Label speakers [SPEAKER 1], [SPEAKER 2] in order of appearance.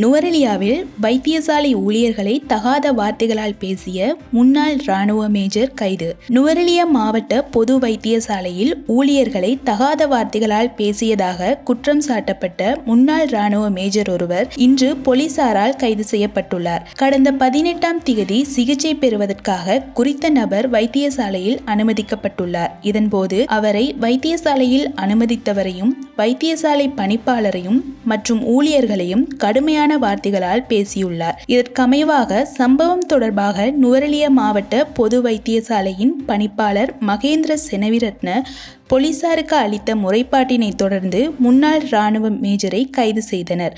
[SPEAKER 1] நுவரெலியாவில் வைத்தியசாலை ஊழியர்களை தகாத வார்த்தைகளால் பேசிய முன்னாள் ராணுவ மேஜர் கைது. நுவரெலியா மாவட்ட பொது வைத்தியசாலையில் ஊழியர்களை தகாத வார்த்தைகளால் பேசியதாக குற்றம் சாட்டப்பட்ட முன்னாள் ராணுவ மேஜர் ஒருவர் இன்று போலீசாரால் கைது செய்யப்பட்டுள்ளார். கடந்த பதினெட்டாம் திகதி சிகிச்சை பெறுவதற்காக குறித்த நபர் வைத்தியசாலையில் அனுமதிக்கப்பட்டுள்ளார். இதன்போது அவரை வைத்தியசாலையில் அனுமதித்தவரையும் வைத்தியசாலை பணிப்பாளரையும் மற்றும் ஊழியர்களையும் கடுமையான வார்த்தைகளால் பேசியுள்ளார். இதற்கமைவாக சம்பவம் தொடர்பாக நுவரெலியா மாவட்ட பொது வைத்தியசாலையின் பணிப்பாளர் மகேந்திர செனவிரத்ன போலீசாருக்கு அளித்த முறைப்பாட்டினை தொடர்ந்து முன்னாள் ராணுவ மேஜரை கைது செய்தனர்.